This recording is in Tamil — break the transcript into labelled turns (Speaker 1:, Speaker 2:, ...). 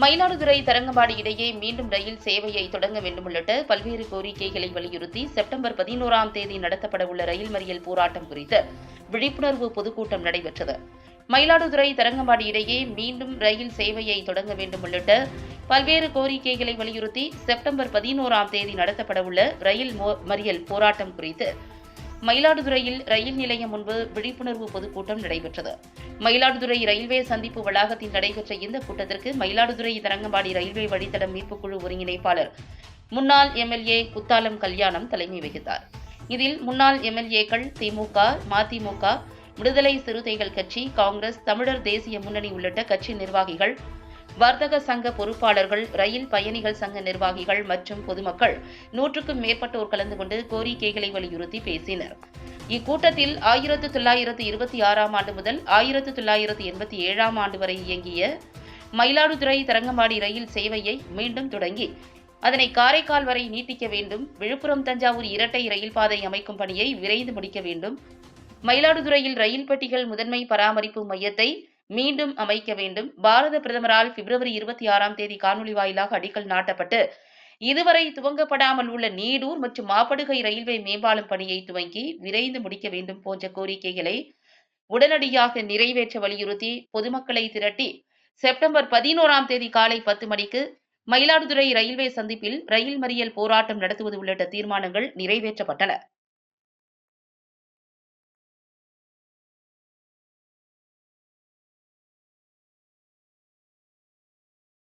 Speaker 1: மயிலாடுதுறை தரங்கம்பாடி இடையே மீண்டும் ரயில் சேவையை தொடங்க வேண்டும் உள்ளிட்ட பல்வேறு கோரிக்கைகளை வலியுறுத்தி செப்டம்பர் பதினோராம் தேதி நடத்தப்படவுள்ள ரயில் மறியல் போராட்டம் குறித்து விழிப்புணர்வு பொதுக்கூட்டம் நடைபெற்றது. மயிலாடுதுறை தரங்கம்பாடி இடையே மீண்டும் ரயில் சேவையை தொடங்க வேண்டும் உள்ளிட்ட பல்வேறு கோரிக்கைகளை வலியுறுத்தி செப்டம்பர் பதினோராம் தேதி நடத்தப்படவுள்ள ரயில் மறியல் போராட்டம் குறித்து மயிலாடுதுறையில் ரயில் நிலையம் முன்பு விழிப்புணர்வு பொதுக்கூட்டம் நடைபெற்றது. மயிலாடுதுறை ரயில்வே சந்திப்பு வளாகத்தில் நடைபெற்ற இந்த கூட்டத்திற்கு மயிலாடுதுறை தரங்கம்பாடி ரயில்வே வழித்தட மீட்புக் குழு ஒருங்கிணைப்பாளர் முன்னாள் எம்எல்ஏ குத்தாலம் கல்யாணம் தலைமை வகித்தார். இதில் முன்னாள் எம்எல்ஏக்கள் திமுக மதிமுக விடுதலை சிறுத்தைகள் கட்சி காங்கிரஸ் தமிழர் தேசிய முன்னணி உள்ளிட்ட கட்சி நிர்வாகிகள் வர்த்தக சங்க பொறுப்பாளர்கள் ரயில் பயணிகள் சங்க நிர்வாகிகள் மற்றும் பொதுமக்கள் நூற்றுக்கும் மேற்பட்டோர் கலந்து கொண்டு கோரிக்கைகளை வலியுறுத்தி பேசினர். இக்கூட்டத்தில் ஆயிரத்து தொள்ளாயிரத்து இருபத்தி ஆறாம் ஆண்டு முதல் ஆயிரத்து தொள்ளாயிரத்து எண்பத்தி ஏழாம் ஆண்டு வரை இயங்கிய மயிலாடுதுறை தரங்கம்பாடி ரயில் சேவையை மீண்டும் தொடங்கி அதனை காரைக்கால் வரை நீட்டிக்க வேண்டும் விழுப்புரம் தஞ்சாவூர் இரட்டை ரயில் பாதை அமைக்கும் பணியை விரைந்து முடிக்க வேண்டும் மயிலாடுதுறையில் ரயில் பெட்டிகள் முதன்மை பராமரிப்பு மையத்தை மீண்டும் அமைக்க வேண்டும். பாரத பிரதமரால் பிப்ரவரி இருபத்தி ஆறாம் தேதி காணொலி வாயிலாக அடிக்கல் நாட்டப்பட்டு இதுவரை துவங்கப்படாமல் உள்ள நீடூர் மற்றும் மாப்படுகை ரயில்வே மேம்பாலம் பணியை துவங்கி விரைந்து முடிக்க வேண்டும் போன்ற கோரிக்கைகளை உடனடியாக நிறைவேற்ற வலியுறுத்தி பொதுமக்களை திரட்டி செப்டம்பர் பதினோராம் தேதி காலை பத்து மணிக்கு மயிலாடுதுறை ரயில்வே சந்திப்பில் ரயில் மறியல் போராட்டம் நடத்துவது உள்ளிட்ட தீர்மானங்கள் நிறைவேற்றப்பட்டன.